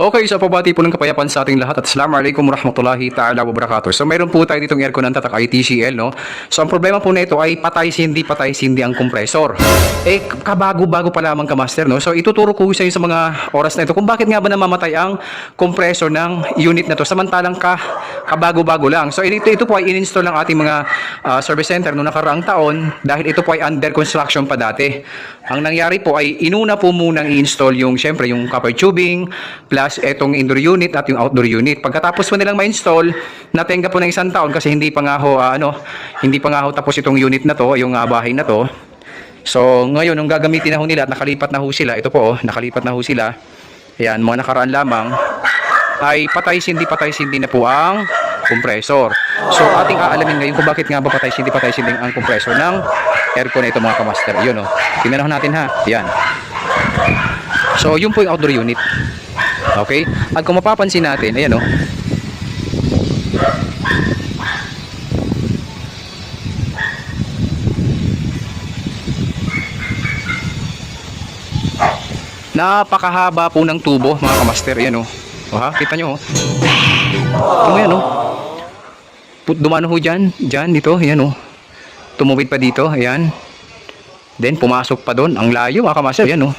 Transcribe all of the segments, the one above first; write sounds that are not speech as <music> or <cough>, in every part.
Okay, so pabati po ng kapayapaan sa ating lahat at Assalamualaikum warahmatullahi ta'ala wabarakatuh. So mayroon po tayo ditong aircon ng tatak ITCL, no? So ang problema po nito ay patay sindi, patay sindi ang compressor. Eh, kabago-bago pa lamang ka master, no? So ituturo ko sa inyo sa mga oras na ito kung bakit nga ba namamatay ang compressor ng unit na to samantalang ka kabago-bago lang. So ito, ito po ay in-install ng ating mga ah, service center noong nakaraang taon dahil ito po ay under construction pa dati. Ang nangyari po ay inuna po munang i-install yung syempre yung copper tubing plus etong indoor unit at yung outdoor unit. Pagkatapos po nilang ma-install, natenga po ng isang taon kasi hindi pa nga ho ah, ano, hindi pa nga ho tapos itong unit na to, yung ah, bahay na to. So, ngayon, nung gagamitin na ho nila at nakalipat na ho sila, ito po, oh, nakalipat na ho sila. Ayan, mga nakaraan lamang, ay patay sindi patay sindi na po ang compressor. So, ating aalamin ngayon kung bakit nga ba patay sindi patay sindi ang compressor ng aircon na ito mga kamaster. Yun, oh. Tingnan natin ha. Ayan. So, yun po yung outdoor unit. Okay? At kung mapapansin natin, ayan oh. Napakahaba po ng tubo, mga kamaster. Ayan oh. O ha, kita nyo oh. Ito mo yan oh. Dumano ho dyan. Dyan, dito. Ayan oh. Tumubid pa dito. Ayan. Then, pumasok pa doon. Ang layo, mga kamaster. Ayan oh.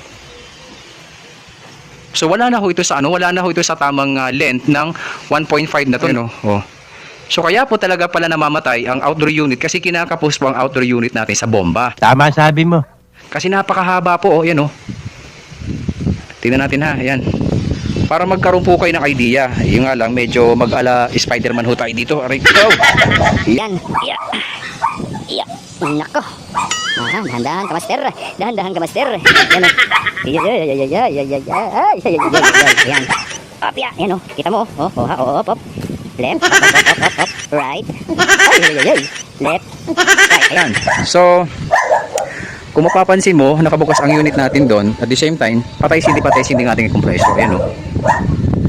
So wala na ho ito sa ano, wala na ho ito sa tamang ah, length ng 1.5 na to, no. Oh. So kaya po talaga pala namamatay ang outdoor unit kasi kinakapos po ang outdoor unit natin sa bomba. Tama sabi mo. Kasi napakahaba po, oh, yan oh. Tingnan natin ha, ayan. Para magkaroon po kayo ng idea. Yung nga lang, medyo mag-ala Spider-Man ho tayo dito. Aray ko. Yan. Iya. Iya. Nako. Ah, dahan-dahan ka master. Dahan-dahan ka master. Yan Ayan. Up, ya. Ayan, oh. Kita mo, oh. Oh, oh, up, up. Left, up, up, up, up, up. Right. Left, right. Ayan. So, kung mapapansin mo, nakabukas ang unit natin doon. At the same time, patay sindi patay sindi ng ating compressor. Ayan, oh.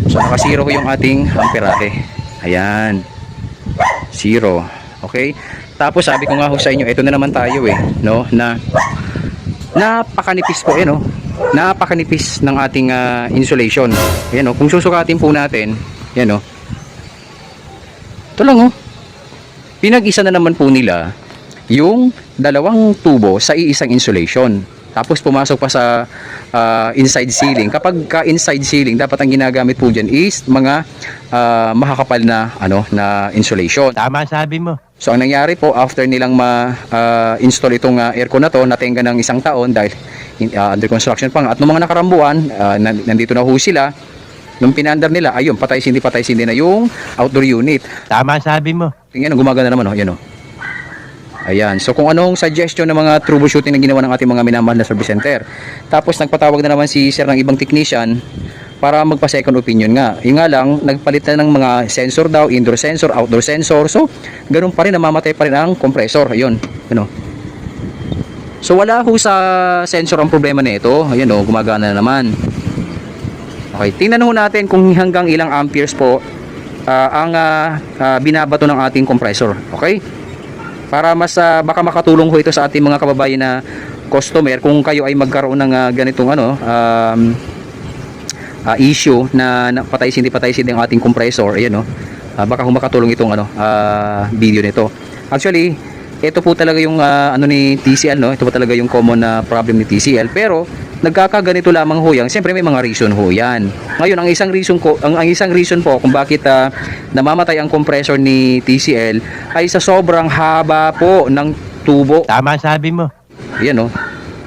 So, nakasiro yung ating amperate. Ayan. Zero. Okay? Tapos, sabi ko nga ho sa inyo, ito na naman tayo eh. No? Na, napakanipis po, eh, ayan, oh Napakanipis ng ating ah, insulation. Ayan oh, kung susukatin po natin, yan oh. Ito lang oh. Pinag-isa na naman po nila yung dalawang tubo sa iisang insulation. Tapos pumasok pa sa ah, inside ceiling. Kapag ka inside ceiling, dapat ang ginagamit po diyan is mga ah, makakapal na ano na insulation. Tama sabi mo. So ang nangyari po after nilang ma-install itong ah, aircon na to, natenga ng isang taon dahil in- ah, under construction pa nga. At nung mga nakarambuan, ah, nan- nandito na ho sila. Nung pinandar nila, ayun, patay sindi patay sindi na yung outdoor unit. Tama sabi mo. Tingnan, gumagana naman oh, yan oh. Ayan. So kung anong suggestion ng mga troubleshooting na ginawa ng ating mga minamahal na service center. Tapos nagpatawag na naman si sir ng ibang technician para magpa second opinion nga. Yung nga lang, nagpalit na ng mga sensor daw, indoor sensor, outdoor sensor. So, ganun pa rin, namamatay pa rin ang compressor. Ayun. Ano. So wala ho sa sensor ang problema nito. Ayun oh, gumagana na naman. Okay, tingnan ho natin kung hanggang ilang amperes po ah, ang ah, ah, binabato ng ating compressor. Okay? Para mas ah, baka makatulong ho ito sa ating mga kababayan na customer kung kayo ay magkaroon ng ah, ganitong ano um, ah, issue na, na patay sindi patay sindi ang ating compressor. Ayan no. Ah, baka ho makatulong itong ano ah, video nito. Actually, ito po talaga yung ah, ano ni TCL no. Ito po talaga yung common na problem ni TCL. Pero nagkakaganito lamang ho yan. Siyempre may mga reason ho yan. Ngayon ang isang reason ko, ang, ang isang reason po kung bakit ah, namamatay ang compressor ni TCL ay sa sobrang haba po ng tubo. Tama sabi mo. Yan oh.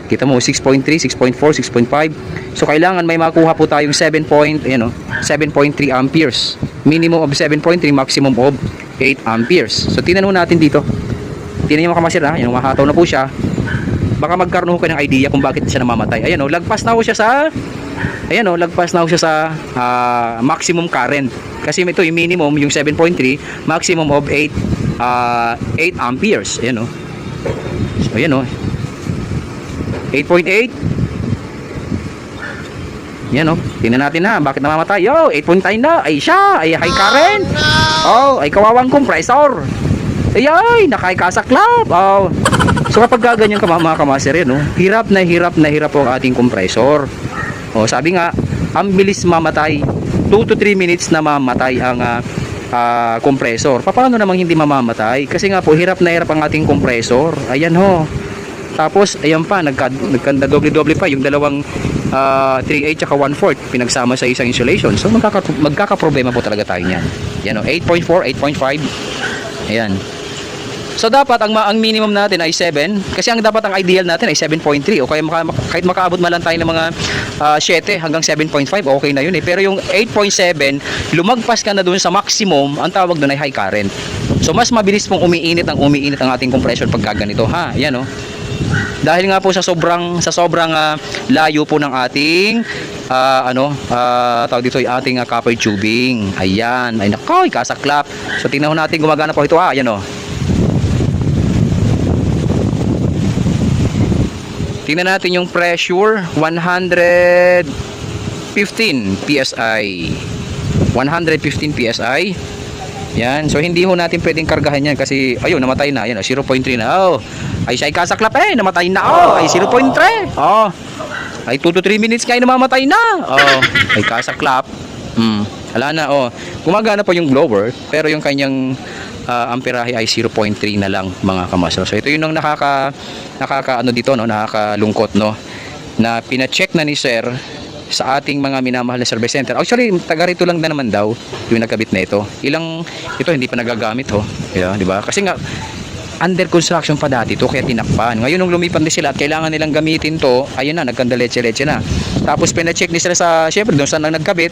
Kita mo 6.3, 6.4, 6.5. So kailangan may makuha po tayong 7 point, ayan oh, 7.3 amperes. Minimum of 7.3, maximum of 8 amperes. So tingnan natin dito. Tingnan niyo mga kamasir ha, na po siya. Baka magkaroon kayo ng idea kung bakit siya namamatay. Ayan oh, lagpas na ho siya sa Ayan oh, lagpas na ho siya sa ah, maximum current. Kasi ito yung minimum yung 7.3, maximum of 8 ah, 8 amperes. Ayan oh. So ayan oh. 8.8 Yan oh. Tingnan natin na bakit namamatay. Yo, 8.9 na. Ay siya, ay high current. Oh, ay kawawang compressor. Ay ay, nakay kasaklap. Oh. So kapag gaganyan ka mga kamaser yan, oh, hirap na hirap na hirap ang ating compressor. Oh, sabi nga, ang bilis mamatay 2 to 3 minutes na mamatay ang ah, ah, compressor. Paano namang hindi mamamatay? Kasi nga po, hirap na hirap ang ating compressor. Ayan ho. Tapos, ayan pa, nagka, nagkanda doble-doble pa yung dalawang ah, 3/8 at 1/4 pinagsama sa isang insulation. So, magkaka, magkakaproblema po talaga tayo niyan. Yan o, 8.4, 8.5. Ayan. So dapat ang ang minimum natin ay 7 kasi ang dapat ang ideal natin ay 7.3 o kaya maka, kahit makaabot man lang tayo ng mga ah, 7 hanggang 7.5 okay na yun eh. Pero yung 8.7 lumagpas ka na dun sa maximum, ang tawag doon ay high current. So mas mabilis pong umiinit ang umiinit ang ating compression pagka ganito ha. Yan oh. Dahil nga po sa sobrang sa sobrang ah, layo po ng ating ah, ano, ah, tawag dito ay ating ah, copper tubing. Ayan, ay nakoy, kasaklap. So tingnan natin gumagana po ito ah, ayan oh. Tingnan natin yung pressure, 115 PSI. 115 PSI. Yan. So hindi ho natin pwedeng kargahan yan kasi ayun namatay na. Yan, oh, 0.3 na. Oh. Ay siya ay kasaklap eh, namatay na. Oh, ay 0.3. Oh. Ay 2 to 3 minutes kayo namamatay na. Oh, ay kasaklap. Hmm. Wala na oh. Gumagana po yung blower pero yung kanyang ah, amperahe ay 0.3 na lang mga kamasro. So ito yung nakaka nakaka ano dito no, nakakalungkot no na pina-check na ni sir sa ating mga minamahal na service center. Actually, taga rito lang na naman daw yung nagkabit na ito. Ilang ito hindi pa nagagamit ho. Yeah, di ba? Kasi nga under construction pa dati to kaya tinakpan. Ngayon nung lumipat din sila at kailangan nilang gamitin to, ayun na nagkanda leche-leche na. Tapos pina-check ni sila sa syempre doon saan nagkabit.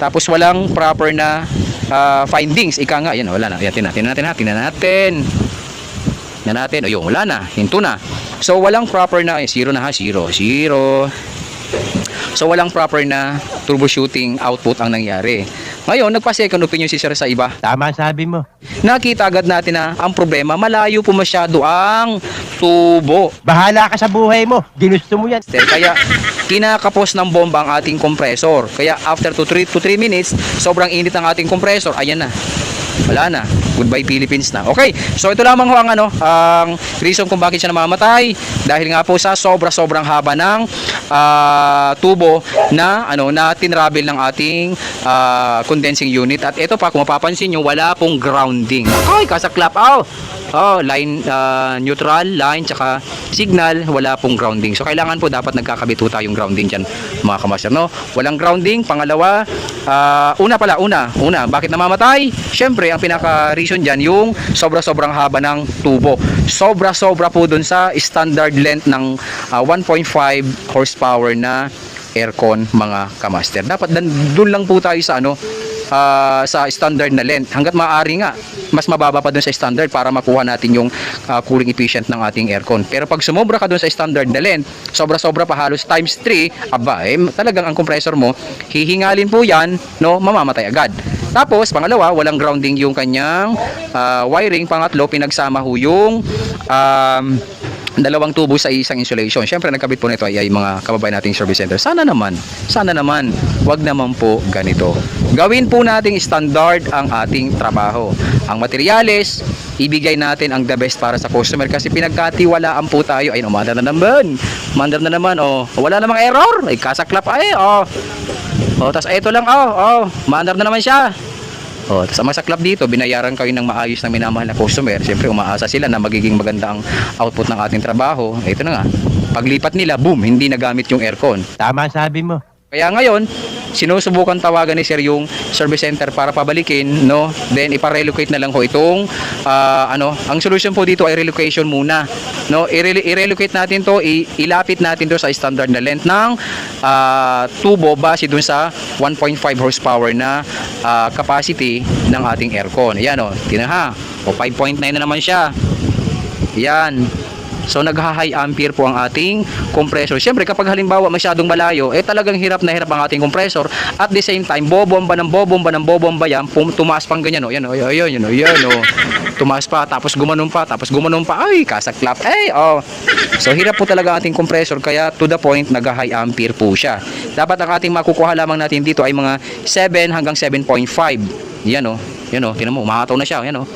Tapos walang proper na ah, findings. Ika nga, yan wala na. Yan, tingnan natin, tingnan natin. Tingnan natin. Ayun, wala na. Hinto na. So walang proper na, eh, zero na ha, zero, zero. So walang proper na troubleshooting output ang nangyari. Ngayon, nagpa-second opinion si sir sa iba. Tama sabi mo. Nakita agad natin na ang problema, malayo po masyado ang tubo. Bahala ka sa buhay mo. Ginusto mo yan. Sir, Kaya kinakapos ng bomba ang ating compressor. Kaya after 2 to 3 minutes, sobrang init ang ating compressor. Ayan na. Wala na. Goodbye Philippines na. Okay. So ito lamang ho ang ano, ang reason kung bakit siya namamatay dahil nga po sa sobra-sobrang haba ng ah, tubo na ano na tinravel ng ating ah, condensing unit at ito pa kung mapapansin nyo wala pong grounding. Okay, kasaklap. Oh. Oh, line ah, neutral, line tsaka signal, wala pong grounding. So kailangan po dapat nagkakabit po tayong grounding diyan, mga kamaster, no? Walang grounding. Pangalawa, ah, una pala, una, una, bakit namamatay? Syempre, ang pinaka reason diyan yung sobra-sobrang haba ng tubo. Sobra-sobra po dun sa standard length ng ah, 1.5 horsepower na aircon mga kamaster. Dapat dan doon lang po tayo sa ano ah, sa standard na length. Hanggat maaari nga, mas mababa pa dun sa standard para makuha natin yung ah, cooling efficient ng ating aircon. Pero pag sumobra ka dun sa standard na length, sobra-sobra pa halos times 3, aba, eh, talagang ang compressor mo, hihingalin po yan, no, mamamatay agad. Tapos, pangalawa, walang grounding yung kanyang ah, wiring. Pangatlo, pinagsama ho yung um, dalawang tubo sa isang insulation. Siyempre, nagkabit po nito ay, ay mga kababayan nating service center. Sana naman, sana naman, wag naman po ganito. Gawin po nating standard ang ating trabaho. Ang materyales, ibigay natin ang the best para sa customer kasi pinagkatiwalaan po tayo. Ay, umandar na naman. Umandar na naman. Oh, wala namang error. Ay, kasaklap ay. Oh. Oh, tas ito lang. Oh, oh. Umandar na naman siya. Oh, tapos ang masaklap dito, binayaran kayo ng maayos na minamahal na customer. Siyempre, umaasa sila na magiging maganda ang output ng ating trabaho. Ito na nga. Paglipat nila, boom, hindi nagamit yung aircon. Tama sabi mo. Kaya ngayon, sinusubukan tawagan ni Sir yung service center para pabalikin, no? Then ipa-relocate na lang ho itong ah, ano, ang solution po dito ay relocation muna. No, I-rel- i-relocate natin to, ilapit natin to sa standard na length ng ah, tubo base dun sa 1.5 horsepower na ah, capacity ng ating aircon. Ayan oh, tingnan ha. O 5.9 na naman siya. Yan. So nagha-high ampere po ang ating compressor. Siyempre kapag halimbawa masyadong malayo, eh talagang hirap na hirap ang ating compressor. At the same time, bobomba ng bobomba ng bobomba yan, pum- tumaas pang ganyan. Oh. Yan, oh, yan, yan, yan, oh, yan, oh. Tumaas pa, tapos gumanon pa, tapos gumanon pa. Ay, kasaklap. Eh, oh. So hirap po talaga ating compressor, kaya to the point, nag-high ampere po siya. Dapat ang ating makukuha lamang natin dito ay mga 7 hanggang 7.5. Yan, oh. Yan, oh. Tinan mo, na siya. Yan, oh.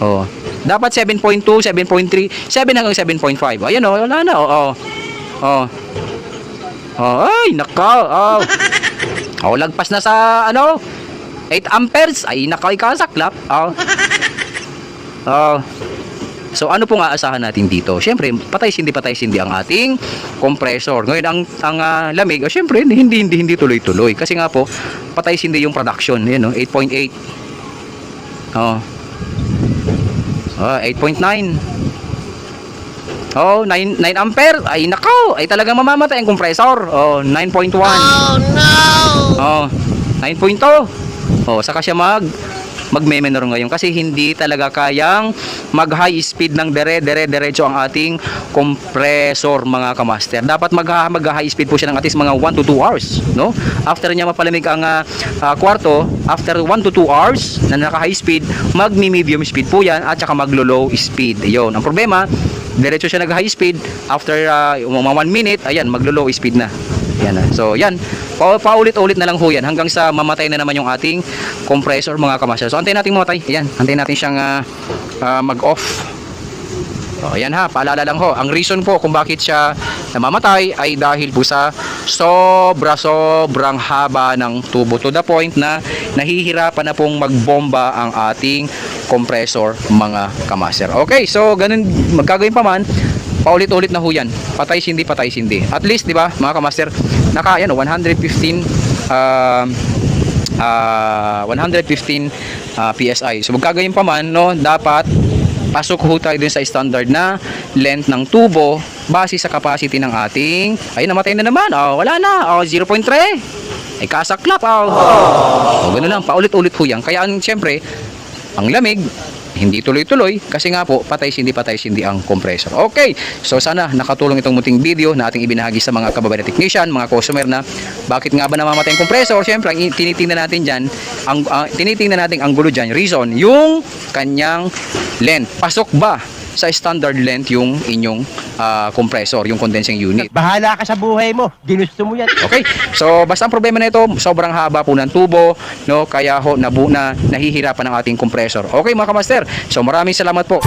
Oh. Dapat 7.2, 7.3, 7 hanggang 7.5. Ayan oh, wala na. Oh. Oh. Oh. oh ay, nako. Oh. <laughs> O, lagpas na sa, ano, 8 amperes. Ay, naka, ikasaklap. O. O. So ano pong aasahan natin dito? Siyempre, patay sindi patay sindi ang ating compressor. Ngayon ang ang ah, lamig, oh, siyempre hindi hindi hindi tuloy-tuloy kasi nga po patay sindi yung production, yun no, 8.8. Oh. Oh, 8.9. Oh, 9 9 ampere. Ay nako, ay talagang mamamatay ang compressor. Oh, 9.1. Oh no. Oh, 9.2. Oh, saka siya mag magme-menor ngayon. Kasi hindi talaga kayang mag high speed ng dere dere diretso ang ating compressor mga kamaster. Dapat mag, mag high speed po siya ng at least mga 1 to 2 hours no? After niya mapalamig ang ah, ah, kwarto after 1 to 2 hours na naka high speed mag medium speed po yan at saka maglo low speed. Yon ang problema diretso siya nag high speed after uh, mga 1 minute ayan maglo low speed na yan. So, yan. Pa paulit-ulit na lang ho yan hanggang sa mamatay na naman yung ating compressor mga kamasya. So, antayin natin mamatay. Yan. Antayin natin siyang ah, ah, mag-off. So, ayan ha. Paalala lang ho. Ang reason po kung bakit siya namamatay ay dahil po sa sobra-sobrang haba ng tubo to the point na nahihirapan na pong magbomba ang ating compressor mga kamaster. Okay, so ganun magkagawin pa man paulit-ulit na ho yan. Patay sindi, patay sindi. At least, di ba, mga kamaster, naka, yan, oh, 115 um, ah 115 ah, PSI. So magkagayon pa man, no, dapat pasok ho tayo dun sa standard na length ng tubo base sa capacity ng ating ay namatay na naman. Oh, wala na. Oh, 0.3. Ay kasaklap. Oh. oh ganun lang. Paulit-ulit ho yan. Kaya ang siyempre, ang lamig, hindi tuloy-tuloy kasi nga po patay sindi patay sindi ang compressor. Okay. So sana nakatulong itong muting video na ating ibinahagi sa mga kababayan technician, mga customer na bakit nga ba namamatay ang compressor? Siyempre, ang tinitingnan natin diyan, ang ah, tinitingnan natin ang gulo diyan, reason yung kanyang length. Pasok ba sa standard length yung inyong ah, compressor, yung condensing unit? Bahala ka sa buhay mo. Ginusto mo yan. Okay? So, basta ang problema nito, sobrang haba po ng tubo, no? Kaya ho, nabu na nahihirapan ang ating compressor. Okay, mga kamaster. So, maraming salamat po.